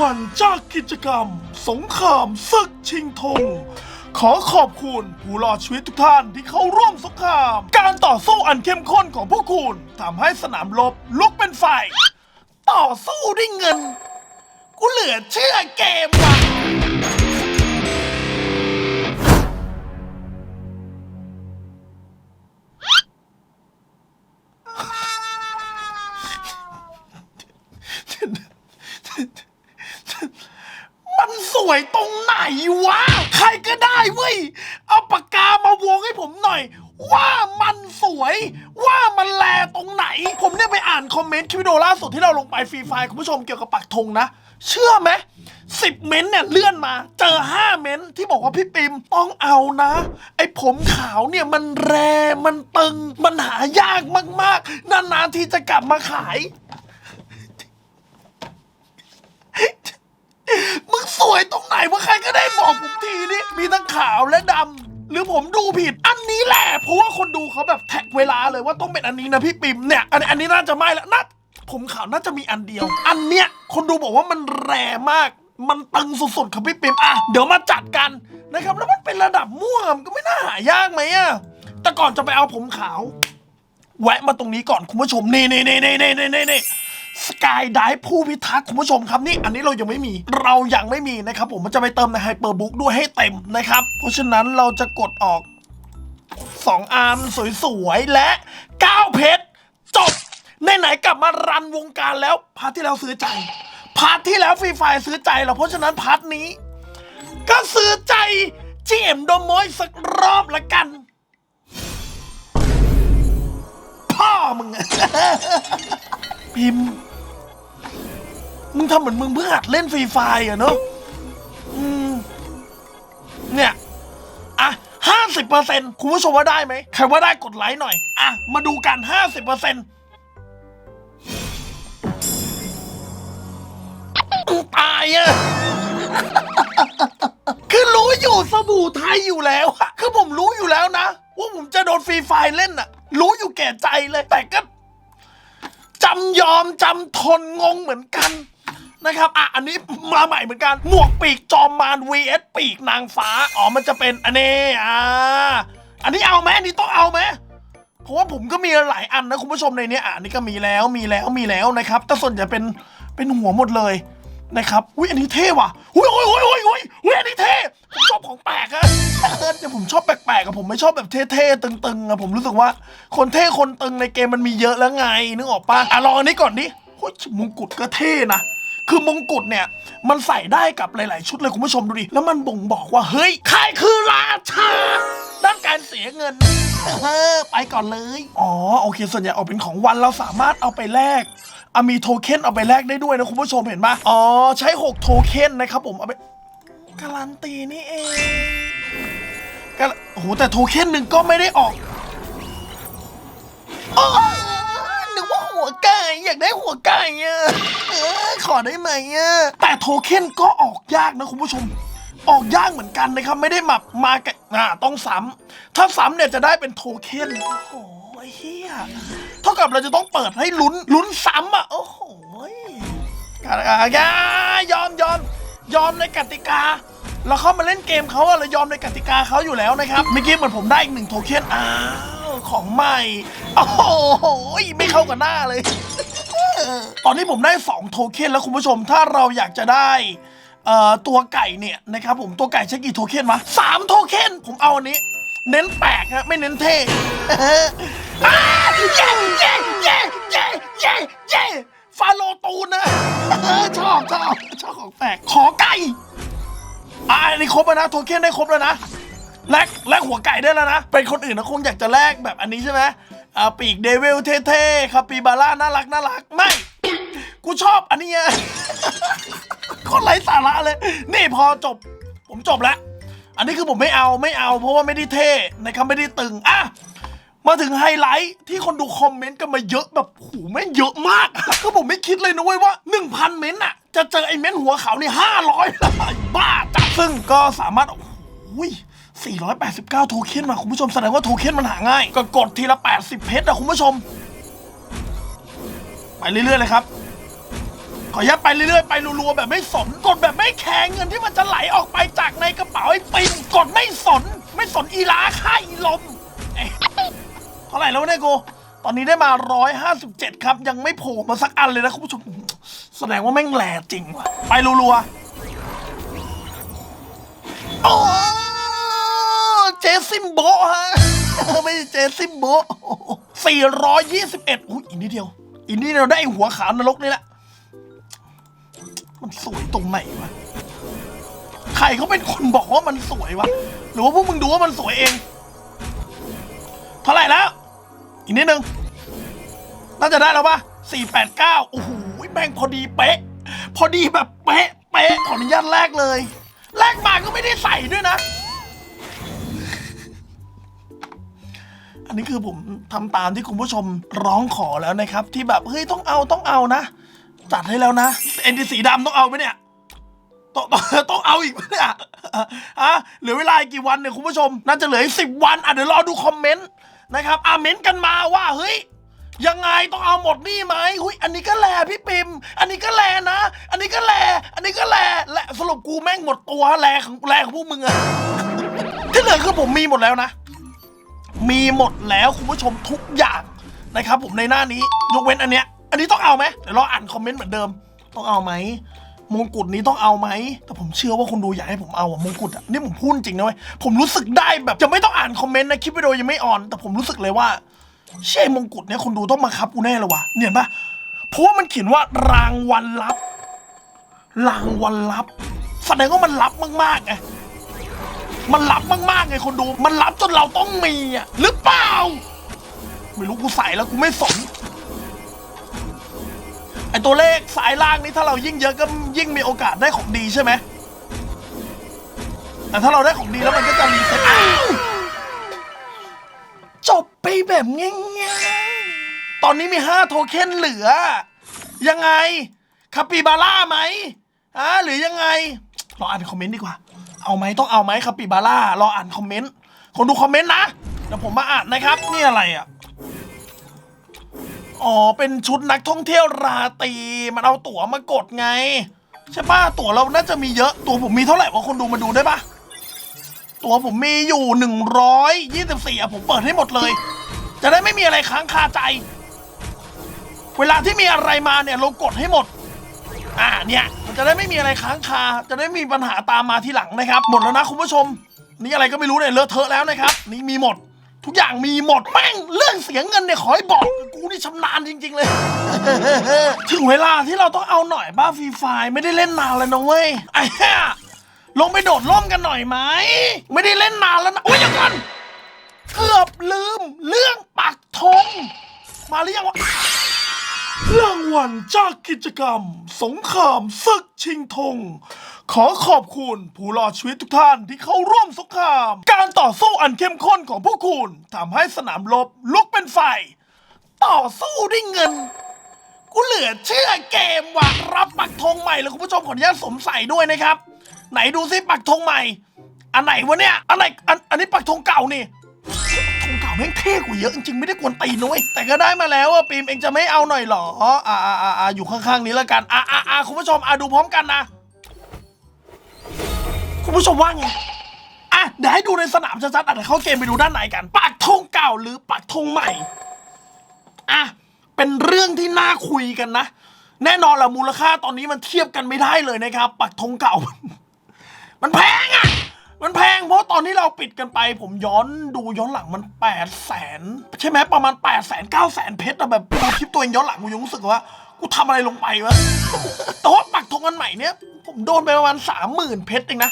วันจากกิจกรรม สงครามศึกชิงธงขอขอบคุณผู้รอดชีวิตทุกท่านที่เข้าร่วมสงคราม การต่อสู้อันเข้มข้นของพวกคุณทำให้สนามรบลุกเป็นไฟ ต่อสู้ด้วยเงิน กูเหลือเชื่อเกมว่ะ ย เอาปากกามาวงให้ผมหน่อย ว่ามันสวย ว่ามันแลตรงไหน ผมเนี่ยไปอ่านคอมเมนต์คลิปวิดีโอล่าสุดที่เราลงไปฟรีไฟล์คุณผู้ชมเกี่ยวกับปักธงนะ เชื่อไหมสิบเม้นต์เนี่ยเลื่อนมา เจอห้าเม้นต์ที่บอกว่าพี่ปิมต้องเอานะ ไอ้ผมขาวเนี่ยมันแรมันตึง มันหายากมากๆนานๆที่จะกลับมาขาย มึงสวยตรงไหนวะใครก็ได้บอกผมทีนี่มีทั้งขาวและดำหรือผมดูผิด อันนี้แหละ เพราะว่าคนดูเขาแบบแท็กเวลาเลยว่าต้องเป็นอันนี้นะพี่ปิมเนี่ย อันอันนี้น่าจะไม่แล้วนะผมขาวน่าจะมีอันเดียว อันเนี้ยคนดูบอกว่ามันแรงมาก มันตึงสุดๆครับพี่ปิมอะเดี๋ยวมาจัดกันนะครับ แล้วมันเป็นระดับม่วงมันก็ไม่น่าหายากไหมอะแต่ก่อนจะไปเอาผมขาว แวะมาตรงนี้ก่อนคุณผู้ชมนี่นี่นี่นี่นี่นี่นี่ สกายไดผู้พิทักษ์คุณผู้ชมครับนี่อันนี้เรายังไม่มี เรายังไม่มีนะครับผมมันจะไปเติมในไฮเปอร์บุ๊กด้วยให้เต็มนะครับ เพราะฉะนั้นเราจะกดออก 2อันสวยๆ และ 9 เพชร จบไหนๆกลับมารันวงการแล้ว พาร์ทที่แล้วซื้อใจ พาร์ทที่แล้วฟรีไฟร์ซื้อใจเราเพราะฉะนั้นพาร์ทนี้ ก็ซื้อใจจีเอ็มโดโมยสักรอบละกัน พ่อมึงพิมพ์ มึงทำเหมือนมึงเพิ่งหัดเล่นฟรีไฟอะเนอะอืมเนี่ยอะห้าสิบเปอร์เซ็นต์คุณผู้ชมว่าได้ไหมใครว่าได้กดไลค์หน่อย อะ มาดูกันห้าสิบเปอร์เซ็นต์ตายอะคือรู้อยู่สบู่ไทยอยู่แล้วอะคือผมรู้อยู่แล้วนะ ว่าผมจะโดนฟรีไฟเล่นอะรู้อยู่แก่ใจเลยแต่ก็จำยอมจำทนงงเหมือนกัน นะครับอะอันนี้มาใหม่เหมือนกันหมวกปีกจอมมาร vs ปีกนางฟ้าอ๋อมันจะเป็นอันนี้อ่าอันนี้เอาไหมอันนี้ต้องเอาไหมเพราะว่าผมก็มีหลายอันนะคุณผู้ชมในเนี้ยอะอันนี้ก็มีแล้วมีแล้วมีแล้วนะครับแต่ส่วนใหญ่เป็นเป็นหัวหมดเลยนะครับอุ้ยอันนี้เท่ว่ะอุ้ยอุ้ยอุ้ยอุ้ยอุ้ยอุ้ยอันนี้เท่ผมชอบของแปลกอะเออเนี่ยผมชอบแปลกๆอะผมไม่ชอบแบบเท่ๆตึงๆอะผมรู้สึกว่า คนเท่คนตึงในเกมมันมีเยอะแล้วไงนึกออกปะอะลองอันนี้ก่อนดิโอ้ยมงกุฎก็เท่นะ คือมงกุฎเนี่ย มันใส่ได้กับหลาย ๆ ชุดเลยคุณผู้ชมดูดิ แล้วมันบ่งบอกว่า เฮ้ยใครคือราชา ด้านการเสียเงินเออไปก่อนเลย อ๋อ โอเค ส่วนใหญ่ออกเป็นของวันเราสามารถเอาไปแลกอมีโทเค็นเอาไปแลกได้ด้วยนะคุณผู้ชมเห็นปะอ๋อ ใช้ 6 โทเค็นนะครับผมเอาไปการันตีนี่เองก็โอ้โหแต่โทเค็นหนึ่งก็ไม่ได้ออก อยากได้หัวไก่อะเออขอได้ไหมอะแต่โทเค็นก็ออกยากนะคุณผู้ชม ออกยากเหมือนกันนะครับ ไม่ได้มามากับอ่าต้องซ้ำถ้าซ้ำเนี่ยจะได้เป็นโทเค็นโอ้โหเฮียเท่ากับเราจะต้องเปิดให้ลุ้นลุ้นซ้ำอะโอ้โหอ่ายอมยอมยอมในกติกาเราเข้ามาเล่นเกมเขาอะเรายอมในกติกาเขาอยู่แล้วนะครับเมื่อกี้เหมือนผมได้อีกหนึ่งโทเค็นอ้าวของใหม่ โอ้โหไม่เข้ากับหน้าเลย ตอนนี้ผมได้ 2 โทเค็นแล้วคุณผู้ชมถ้าเราอยากจะได้ตัวไก่เนี่ยนะครับผมตัวไก่ใช้กี่โทเค็นวะสามโทเค็นผมเอาอันนี้ เน้นแปลกฮะไม่เน้นเท่อ้าเย้เย้เย้เย้เย้เย้ฟาโลตูนนะชอบชอบชอบของแปลกขอไก่อ่าอันนี้ครบแล้วนะโทเค็นได้ครบแล้วนะแลกแลกหัวไก่ได้แล้วนะ เป็นคนอื่นนะคงอยากจะแลกแบบอันนี้ใช่ไหม อาปีกเดวิลเท่ๆคาปิบาร่าน่ารักน่ารักไม่ กูชอบอันนี้ไงคนไร้สาระเลย นี่พอจบ ผมจบแล้ว อันนี้คือผมไม่เอาไม่เอา เพราะว่าไม่ได้เท่นะครับไม่ได้ตึงอะมาถึงไฮไลท์ที่คนดูคอมเมนต์กันมาเยอะแบบโหแม่งเยอะมากก็ผมไม่คิดเลยนะเว้ยว่า 1,000 เม้นต์อะ จะเจอไอ้เม้นต์หัวขาวนี่500บ้าจัดซึ่งก็สามารถโอ้โห 489 โทเค็นมาคุณผู้ชมแสดงว่าโทเค็นมันหาง่าย ก็กดทีละ 80 เพชรอะคุณผู้ชม ไปเรื่อยๆเลยครับ ขออนุญาตไปเรื่อยๆ ไปรัวๆ แบบไม่สน กดแบบไม่แคร์เงินที่มันจะไหลออกไปจากในกระเป๋าไอ้ปินกดไม่สน ไม่สนอีลาค่าอีลมเอ๊ะเท่าไหร่แล้วเนี่ยกูตอนนี้ได้มา 157 ครับ ยังไม่โผล่มาสักอันเลยนะคุณผู้ชม แสดงว่าแม่งแหล่จริงว่ะ ไปรัวๆโอ้ ซิมโบฮะ ไม่ใช่เจซิมโบ421อุ้ยอีกนิดเดียว อีกนิดเดียวได้หัวขาวนรกนี่แหละ มันสวยตรงไหนวะ ใครเขาเป็นคนบอกว่ามันสวยวะ หรือว่าพวกมึงดูว่ามันสวยเอง เท่าไหร่แล้ว อีกนิดนึง น่าจะได้แล้วปะ489 โอ้โห แม่งพอดีเป๊ะ พอดีแบบเป๊ะ เป๊ะ ขออนุญาตแลกเลยแลกมาก็ไม่ได้ใส่ด้วยนะ อันนี้คือผมทำตามที่คุณผู้ชมร้องขอแล้วนะครับ ที่แบบเฮ้ยต้องเอาต้องเอานะจัดให้แล้วนะเอ็นดีสีดำต้องเอาไหมเนี่ยต้องต้องต้องเอาอีกไหมเนี่ยฮะเหลือเวลาอีกกี่วันเนี่ยคุณผู้ชม น่าจะเหลืออีกสิบวันอะเดี๋ยวรอดูคอมเมนต์นะครับอะเมนต์กันมาว่าเฮ้ยยังไงต้องเอาหมดนี่ไหมหุยอันนี้ก็แลพี่ปิม อันนี้ก็แลนะ อันนี้ก็แล อันนี้ก็แลและสรุปกูแม่งหมดตัวแลของแลของพวกมึงอะที่เหลือคือผมมีหมดแล้วนะ มีหมดแล้วคุณผู้ชมทุกอย่างนะครับผมในหน้านี้ยกเว้นอันเนี้ย อันนี้ต้องเอาไหมเดี๋ยวเราอ่านคอมเมนต์เหมือนเดิม ต้องเอาไหมมงกุฎนี้ต้องเอาไหม แต่ผมเชื่อว่าคนดูอยากให้ผมเอาอะมงกุฎอะนี่ผมพูดจริงนะเว้ย ผมรู้สึกได้แบบจะไม่ต้องอ่านคอมเมนต์นะคลิปวิดีโอยังไม่ออน แต่ผมรู้สึกเลยว่า เช่มงกุฎเนี่ยคนดูต้องมาครับกูแน่เลยวะเนี่ยนปะเพราะว่ามันเขียนว่ารางวัลลับ รางวัลลับ แสดงว่ามันลับมากๆไง มันลับมากๆไงคนดู มันลับจนเราต้องมีอะหรือเปล่า ไม่รู้กูใส่แล้วกูไม่สนไอตัวเลขสายล่างนี้ถ้าเรายิ่งเยอะก็ยิ่งมีโอกาสได้ของดีใช่ไหมแต่ถ้าเราได้ของดีแล้วมันก็จะรีเซ็ตจบไปแบบง่ายๆ ตอนนี้มีห้าโทเค็นเหลือ ยังไงคาปิบาร่าไหมอ่าหรือยังไงรออ่านคอมเมนต์ดีกว่า เอาไหมต้องเอาไหมคาปิบาร่ารออ่านคอมเมนต์คนดูคอมเมนต์นะเดี๋ยวผมมาอ่านนะครับ นี่อะไรอะอ๋อเป็นชุดนักท่องเที่ยวราตรีมันเอาตั๋วมากดไง ใช่ป่ะตั๋วเราน่าจะมีเยอะตั๋วผมมีเท่าไหร่วะคนดูมาดูได้ป่ะตั๋วผมมีอยู่หนึ่งร้อยยี่สิบสี่อะผมเปิดให้หมดเลย จะได้ไม่มีอะไรค้างคาใจ เวลาที่มีอะไรมาเนี่ยเรากดให้หมด อ่าเนี่ยมันจะได้ไม่มีอะไรค้างคา จะได้มีปัญหาตามมาทีหลังนะครับ หมดแล้วนะคุณผู้ชม นี่อะไรก็ไม่รู้เนี่ยเลอะเทอะแล้วนะครับ นี่มีหมด ทุกอย่างมีหมดแม่งเรื่องเสียเงินเนี่ยขอให้บอกกูนี่ชำนาญจริง ๆ เลย ถึงเวลาที่เราต้องเอาหน่อยบ้าฟรีไฟล์ไม่ได้เล่นนานแล้วนะเว้ยไอ้เหี้ยลงไปโดดร่มกันหน่อยไหมไม่ได้เล่นนานแล้วนะโอ้ยอย่างกันเกือบลืมเรื่องปักธงมาหรือยังวะ รางวัลจากกิจกรรม สงครามศึกชิงธง ขอขอบคุณผู้รอดชีวิตทุกท่านที่เข้าร่วมสงคราม การต่อสู้อันเข้มข้นของพวกคุณทำให้สนามรบลุกเป็นไฟ ต่อสู้ด้วยเงิน กูเหลือเชื่อเกมว่ะรับปักธงใหม่เลยคุณผู้ชมขออนุญาตสวมใส่ด้วยนะครับ ไหนดูซิปักธงใหม่ อันไหนวะเนี่ยอันไหนอันอันนี้ปักธงเก่านี่ ม่งเท่กว่าเยอะจริงๆไม่ได้กวนตีนุ้ยแต่ก็ได้มาแล้วอะปีมเองจะไม่เอาหน่อยเหรออ่าอ่าอ่าอ่าอยู่ข้างๆนี้แล้วกันอ่าอ่าอ่าคุณผู้ชมอ่าดูพร้อมกันนะ คุณผู้ชมว่าไงอะเดี๋ยวให้ดูในสนามชัดๆอะเดี๋ยวเข้าเกมไปดูด้านในกันปักธงเก่าหรือปักธงใหม่อะเป็นเรื่องที่น่าคุยกันนะ แน่นอนละมูลค่าตอนนี้มันเทียบกันไม่ได้เลยนะครับ ปักธงเก่า มันแพงอะ มันแพงเพราะตอนที่เราปิดกันไป ผมย้อนดูย้อนหลังมัน8ปดแสนใช่ไหมประมาณ8ปดแสนเก้าแสนเพชรอะแบบดูคลิปตัวเองย้อนหลังกูยังรู้สึกว่า กูทำอะไรลงไปวะแต่ว่าปักธงอันใหม่เนี้ยผมโดนไปประมาณสามหมื่นเพชรเองนะ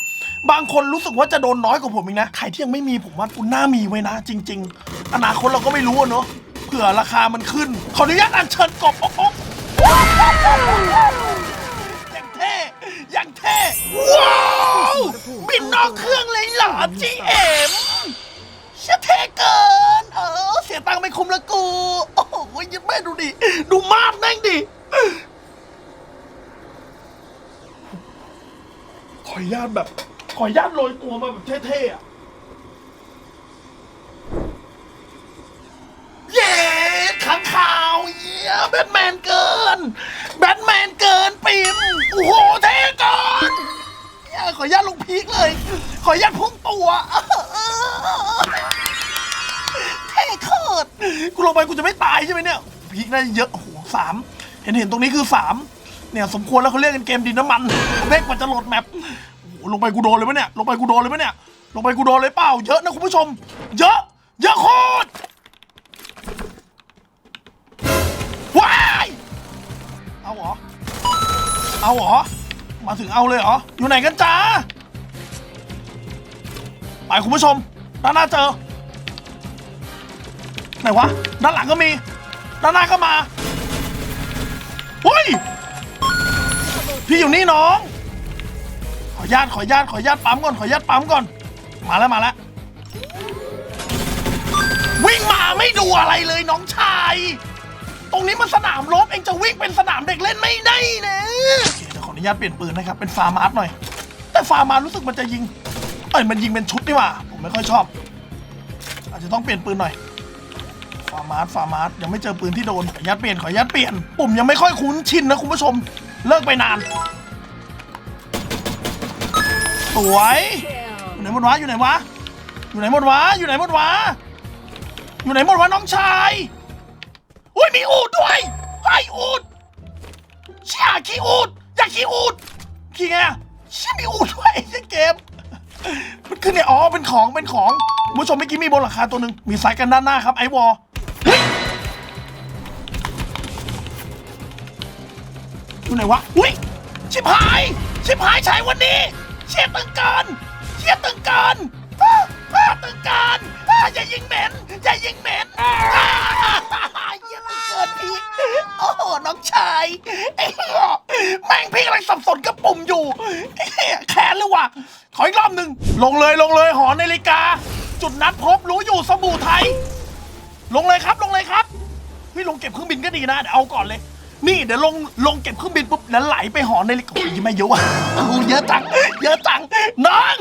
บางคนรู้สึกว่าจะโดนน้อยกว่าผมเองนะ ใครที่ยังไม่มีผมว่าคุณน่ามีไว้นะ จริง ๆ อนาคตเราก็ไม่รู้เนาะเผื่อราคามันขึ้น ขออนุญาตอัญเชิญกบอ๊อก อย่างเท่ ว้าว บินนอกเครื่องเลยเหรอจีเอ็มเชี่ยเท่เกิน เออ เสียตังค์ไม่คุ้มละกู โอ้โหยังแม่ดูดิ ดูมาดแม่งดิ ขออนุญาตแบบ ขออนุญาตโรยตัวมาแบบเท่ๆอะ เย้ขังข่าวเย้แบทแมนเกิน แบทแมนเกินปิ่มโอ้โหเท่ก่อนขออนุญาตลงพีคเลย ขออนุญาตพุ่งตัวเท่เกินกูลงไปกูจะไม่ตายใช่ไหมเนี่ย พีคน่าจะเยอะโอ้โหสามเห็นเห็นตรงนี้คือสามเนี่ยสมควรแล้วเขาเรียกกันเกมดินน้ำมันเล่นกว่าจะโหลดแมปโอ้ลงไปกูโดนเลยไหมเนี่ยลงไปกูโดนเลยไหมเนี่ยลงไปกูโดนเลยเปล่าเยอะนะคุณผู้ชม เยอะ เยอะโคตร ว้ายเอาเหรอ เอาเหรอ มาถึงเอาเลยเหรอ อยู่ไหนกันจ้าไปคุณผู้ชม ด้านหน้าเจอ ไหนวะ ด้านหลังก็มี ด้านหน้าก็มาเฮ้ย พี่อยู่นี่น้อง ขอญาตขอญาตขอญาตปั๊มก่อน ขอญาตปั๊มก่อน มาแล้วมาแล้ว วิ่งมาไม่ดูอะไรเลยน้องชาย รงนี้มันสนามรบเองจะวิ่งเป็นสนามเด็กเล่นไม่ได้นะโอเคเดี๋ยวขออนุญาตเปลี่ยนปืนนะครับ เป็นฟาร์มาร์ทหน่อย แต่ฟาร์มาร์ทรู้สึกมันจะยิงเอ้ยมันยิงเป็นชุดนี่หว่า ผมไม่ค่อยชอบ อาจจะต้องเปลี่ยนปืนหน่อย ฟาร์มาร์ทฟาร์มาร์ทยังไม่เจอปืนที่โดน ขออนุญาตเปลี่ยน ขออนุญาตเปลี่ยน ปุ่มยังไม่ค่อยคุ้นชินนะคุณผู้ชม เลิกไปนาน สวยอยู่ไหนหมดวะอยู่ไหนวะ อยู่ไหนหมดวะ อยู่ไหนหมดวะ อยู่ไหนหมดวะน้องชาย อุ้ยมีอูดด้วยไออูดเชี่ยขี่อูดอยากขี่อูดขี่ไงเชี่ยมีอูดด้วยไอ้เกม มันขึ้นเนี่ยอ๋อเป็นของเป็นของผู้ชมเมื่อกี้มีบนหลังคาตัวหนึ่งมีสายกันด้านหน้าครับไอวอลอยู่ไหนวะอุ้ยชิบหายชิบหายชายวันนี้ เชี่ยตึงเกันเชี่ยตึงเกันอ้าตึงเกันอ้าอย่ายิงเหม็น อย่ายิงเม็นอ้าเยี่เกินพีโอ้โห น้องชายไอ้เหี้ยแม่งพี่กำลังสับสนกับปุ่มอยู่ไอ้เหี้ยแขนเลยว่ะ ขออีกรอบหนึ่ง ลงเลยลงเลยหอนาฬิกา จุดนัดพบรู้อยู่สบู่ไทย ลงเลยครับลงเลยครับ พี่ลงเก็บเครื่องบินก็ดีนะเดี๋ยวเอาก่อนเลย นี่เดี๋ยวลงลงเก็บเครื่องบินปุ๊บแล้วไหลไปหอนาฬิกาโอ้ยไม่เยอะว่ะโอ้เยอะจังเยอะจังน้อง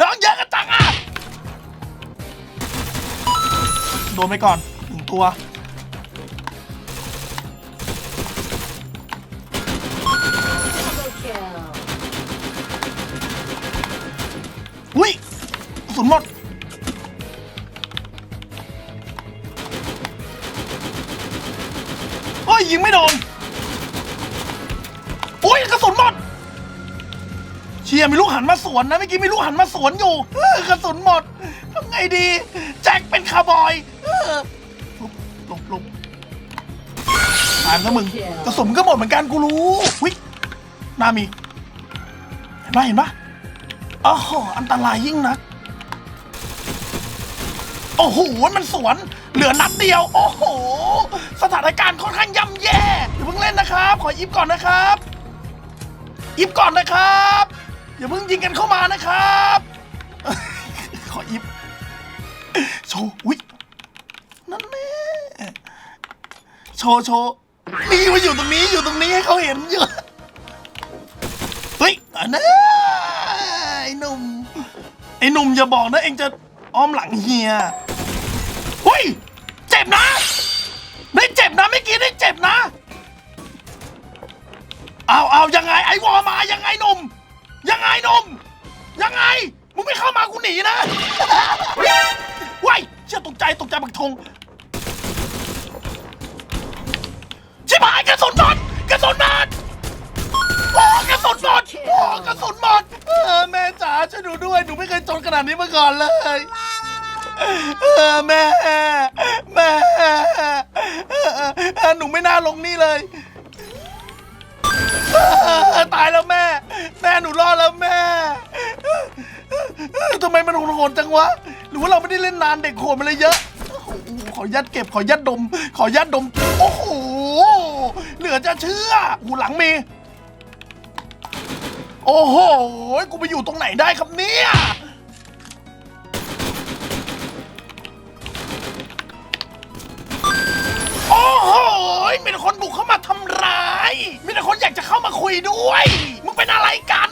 น้องเยอะกันจังอะ ดนไปก่อนหนึ่งตัวอุ้ยกระสุนหมดโอ้ยยิงไม่โดนโอ้ยกระสุนหมดเชียร์มีลูกหันมาสวนนะเมื่อกี้มีลูกหันมาสวนอยู่กระสุนหมดทำไงดี แจ็คเป็นคาร์บอย เออหลบหลบหลบตายซะมึงกระสุนก็หมดเหมือนกันกูรู้วิหนามี เห็นปะเห็นปะโอ้โหอันตรายยิ่งนัก โอ้โห มันสวน เหลือนัดเดียว โอ้โห สถานการณ์ค่อนข้างย่ำแย่อย่าเพิ่งเล่นนะครับ ขออิฟก่อนนะครับอิฟก่อนนะครับ อย่าเพิ่งยิงกันเข้ามานะครับ ขออิฟโชว์วินั่นแน่ โชว์โชว์นี่มาอยู่ตรงนี้อยู่ตรงนี้ให้เขาเห็นอยู่เฮ้ยอันนั้นไอ้หนุ่มไอ้หนุ่มอย่าบอกนะเองจะอ้อมหลังเฮียเฮ้ยเจ็บนะได้เจ็บนะเมื่อกี้ได้เจ็บนะเอาเอายังไง ไอ้วอมายังไงหนุ่มยังไงหนุ่มยังไงมึงไม่เข้ามากูหนีนะว้ายเชื่อตกใจตกใจบักทง บหายกระสุนหมดกระสุนหมดโอ้กระสุนหมดโอ้กระสุนหมดเออแม่จ๋าช่วยหนูด้วยหนูไม่เคยจนขนาดนี้มาก่อนเลยเออแม่แม่เออเออหนูไม่น่าลงนี่เลยเออตายแล้วแม่ แม่หนูรอดแล้วแม่ทำไมมันโหดจังวะหรือว่าเราไม่ได้เล่นนานเด็กโหดมันเลยเยอะโอ้โหขอยัดเก็บขอยัดดม ขอยัดดม โอ้โห เหลือจะเชื่อหูหลังมี โอ้โห กูไปอยู่ตรงไหนได้ครับเนี่ย โอ้โห มีแต่คนบุกเข้ามาทำร้าย มีแต่คนอยากจะเข้ามาคุยด้วย มึงเป็นอะไรกัน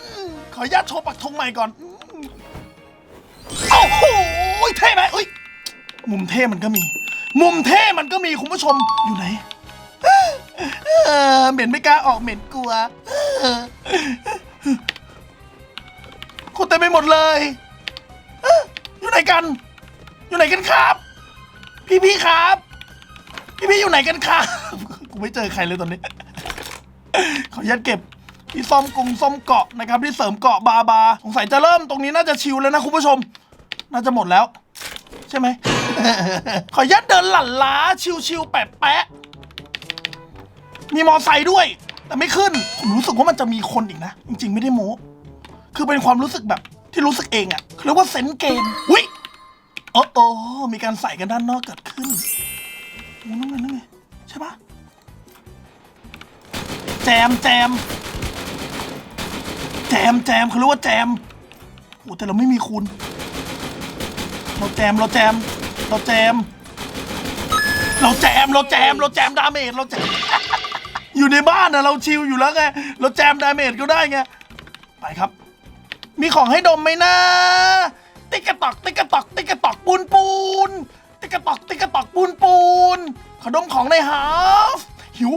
ขออนุญาตโชว์ปักธงใหม่ก่อน โอ้โห เท่ไหมเอ้ย มุมเท่มันก็มี มุมเท่มันก็มีคุณผู้ชมอยู่ไหน เออเหม็นไม่กล้าออกเหม็นกลัวเออคนเต็มไปหมดเลยเอ้อนกัน อยู่ไหนกันครับ พี่พี่ครับ พี่พี่อยู่ไหนกันครับ กูไม่เจอใครเลยตอนนี้ ขออนุญาตเก็บที่ซ่อมกรุงซ่อมเกาะนะครับที่เสริมเกาะบาบาสงสัยจะเริ่มตรงนี้น่าจะชิวแล้วนะคุณผู้ชม น่าจะหมดแล้ว ใช่ไหม ขออนุญาตเดินหลั่นล้าชิวๆแปะแปะ มีมอไซค์ด้วย แต่ไม่ขึ้น ผมรู้สึกว่ามันจะมีคนอีกนะ จริงๆไม่ได้โม้ คือเป็นความรู้สึกแบบที่รู้สึกเองอะเรียกว่าเซนเกมวิโอ้โอ้มีการใส่กันด้านนอกเกิดขึ้นโอ้นั่นไงนั่นไงใช่ปะแจมแจม แจมแจมเขาเรียกว่าแจมโอ้แต่เราไม่มีคุณ เราแจมเราแจม เราแจม เราแจมเราแจมเราแจมดาเมจเราแจม อยู่ในบ้านนะเราชิลอยู่แล้วไงเราแจมดาเมจก็ได้ไงไปครับ มีของให้ดมไหมนะ ติ๊กกระตอกติ๊กกระตอกติ๊กกระตอกปูนปูนติ๊กกระตอกติ๊กกระตอกปูนปูนขอดมของในฮาฟหิว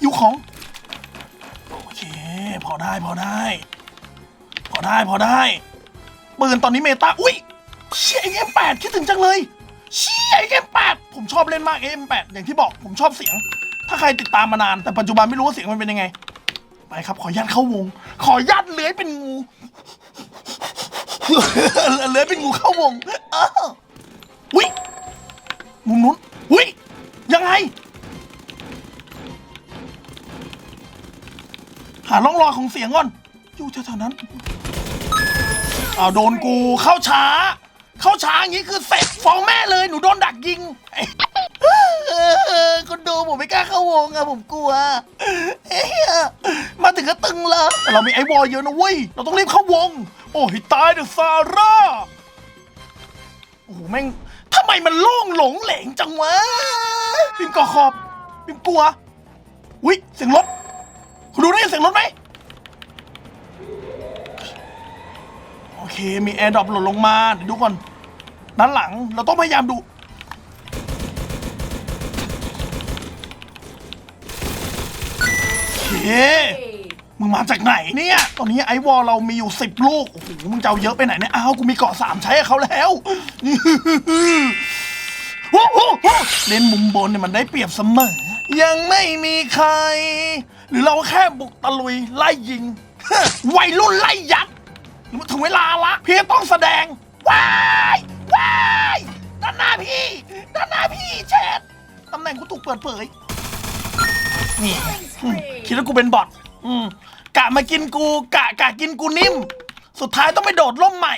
หิวของโอเคพอได้พอได้ พอได้พอได้ปืนตอนนี้เมตาอุ้ยเชี่ยเอ็มแปดคิดถึงจังเลยเชี่ยเอ็มแปดผมชอบเล่นมากเอ็มแปดอย่างที่บอกผมชอบเสียง ถ้าใครติดตามมานาน แต่ปัจจุบันไม่รู้ว่าเสียงมันเป็นยังไง ไปครับ ขอยัดเข้าวง ขอยัดเลื้อยเป็นงู เลื้อยเป็นงูเข้าวงอ้าววิมุมนู้นวิยังไง หาร่องรอยของเสียงก่อน อยู่แถวๆนั้นอ้าวโดนกูเข้าช้า เข้าช้าอย่างนี้คือเสร็จฟ้องแม่เลยหนูโดนดักยิง คนดูผมไม่กล้าเข้าวงอะผมกลัวเอ้ยมาถึงก็ตึงเลยแต่เรามีไอ้วอลเยอะนะเว้ยเราต้องรีบเข้าวง โอ้ยตายเดอะซาร่าโอ้โหแม่งทำไมมันโล่งหลงเหลงจังวะปิมก่อขอบปิมกลัววิเสียงรถคุณดูได้ยินเสียงรถไหมโอเคมีแอร์ดรอปหล่นลงมาเดี๋ยวดูก่อนด้านหลังเราต้องพยายามดู โอเค มึงมาจากไหนเนี่ย ตอนนี้ไอวอลเรามีอยู่สิบลูก โอ้โห มึงจะเอาเยอะไปไหนเนี่ย อ้าว กูมีเกาะสามใช้กับเขาแล้วโอ้โหเล่นมุมบนเนี่ยมันได้เปรียบเสมอ ยังไม่มีใคร หรือเราแค่บุกตะลุยไล่ยิง วัยรุ่นไล่ยัดถึงเวลาละพี่ต้องแสดง ว้ายว้ายด้านหน้าพี่ ด้านหน้าพี่แชทตำแหน่งกูถูกเปิดเผย นี่อืมคิดว่ากูเป็นบอทอืมกะมากินกูกะกะกินกูนิ่ม สุดท้ายต้องไปโดดร่มใหม่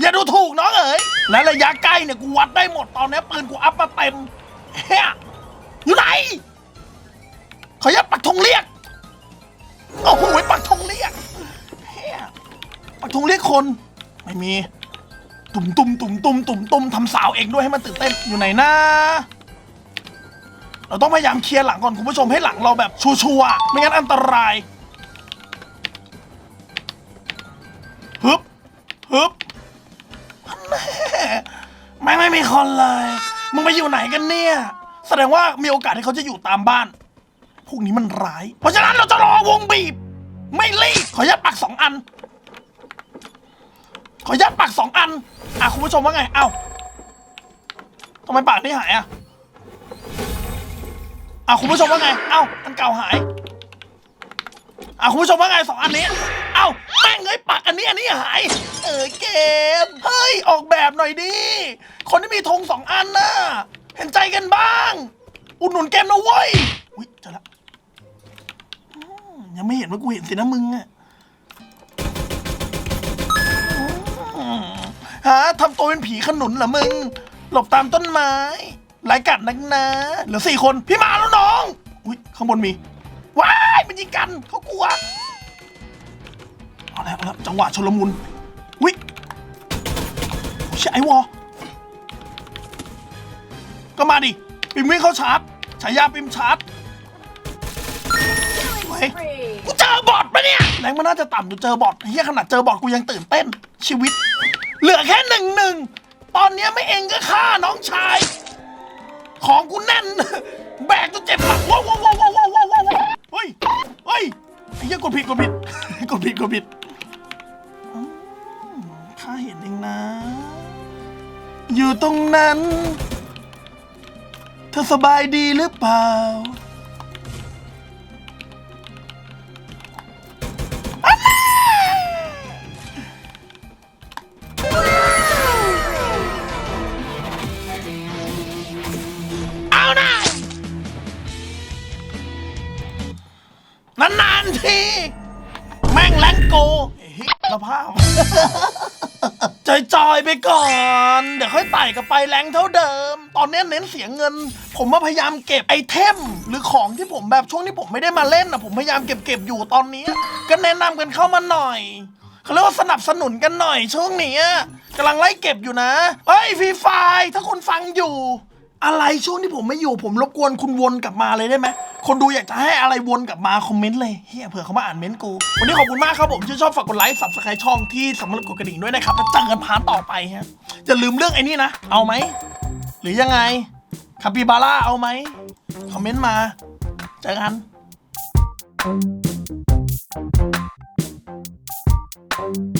อย่าดูถูกน้องเอ๋ยและระยะใกล้เนี่ยกูวัดได้หมดตอนนี้ปืนกูอัพมาเต็มเฮ้ยอยู่ไหนขออนุญาตปักธงเรียกโอ้โหปักธงเรียกเฮ้ยปักธงเรียกคน ไม่มี ตุ่มตุ่มตุ่มตุ่มตุ่มตุ่มทำสาวเองด้วยให้มันตื่นเต้นอยู่ไหนนะ เราต้องพยายามเคลียร์หลังก่อนคุณผู้ชมให้หลังเราแบบชัวร์ๆไม่งั้นอันตรายฮึบฮึบแม่ไม่ไม่มีคนเลย มึงไปอยู่ไหนกันเนี่ย แสดงว่ามีโอกาสที่เขาจะอยู่ตามบ้าน พวกนี้มันร้าย เพราะฉะนั้นเราจะรอวงบีบ ไม่รีบขออนุญาตปักสองอัน ขออนุญาตปักสองอัน อะคุณผู้ชมว่าไง เอ้าทำไมปากนี่หายอะ อะคุณผู้ชมว่าไง เอ้าอันเก่าหายอะคุณผู้ชมว่าไงสองอันนี้ เอ้าแม่งเอ้ยปักอันนี้อันนี้หาย เออเกม เฮ้ยออกแบบหน่อยดิ คนที่มีธงสองอันน่ะ เห็นใจกันบ้าง อุดหนุนเกมนะเว้ย อุ้ยเจอละอืมยังไม่เห็นว่ากูเห็นสินะมึงอะอืมฮะทำตัวเป็นผีขนุนเหรอมึง หลบตามต้นไม้ หลายกัดนักนะเหลือสี่คนพี่มาแล้วน้อง อุ้ยข้างบนมี ว้ายมันยิงกันเขากลัวเอาแล้วเอาแล้วจังหวะชลมุนวิใช่ไอวอก็มาดิปิมวิ่งเข้าชาร์จฉายาปิมชาร์จเฮ้ยกูเจอบอทปะเนี่ยแรงมันน่าจะต่ำกูเจอบอทเฮียขนาดเจอบอทกูยังตื่นเต้นชีวิต เหลือแค่หนึ่งหนึ่งตอนนี้ไม่เองก็ฆ่าน้องชาย ของกูแน่น แบกจนเจ็บปากว้าวว้าวว้าวว้าวว้าวว้าวว้าวเฮ้ยเฮ้ยไอ้เหี้ยกดผิดกดผิดกดผิดกดผิดข้าเห็นเองนะ อยู่ตรงนั้น เธอสบายดีหรือเปล่าเอา กลับไปแรงเท่าเดิม ตอนนี้เน้นเสียเงิน ผมมาพยายามเก็บไอเทม หรือของที่ผมแบบช่วงที่ผมไม่ได้มาเล่นนะผมพยายามเก็บเก็บอยู่ตอนนี้ ก็แนะนำกันเข้ามาหน่อยเขาเรียกว่าสนับสนุนกันหน่อยช่วงนี้กำลังไล่เก็บอยู่นะเฮ้ยฟรีไฟถ้าคุณฟังอยู่ อะไรช่วงที่ผมไม่อยู่ผมรบกวนคุณวนกลับมาเลยได้ไหมคนดูอยากจะให้อะไรวนกลับมาคอมเมนต์เลยเฮียเผื่อเขามาอ่านเม้นต์กู วันนี้ขอบคุณมากครับผมที่ชอบฝากกดไลค์สับสไครช่องที่สำหรับกดกระดิ่งด้วยนะครับแล้วเจอกันพาร์ทต่อไปฮะอย่าลืมเรื่องไอ้นี่นะ เอาไหม หรือยังไงคาปิบาร่าเอาไหมคอมเมนต์มาเจอกัน Thank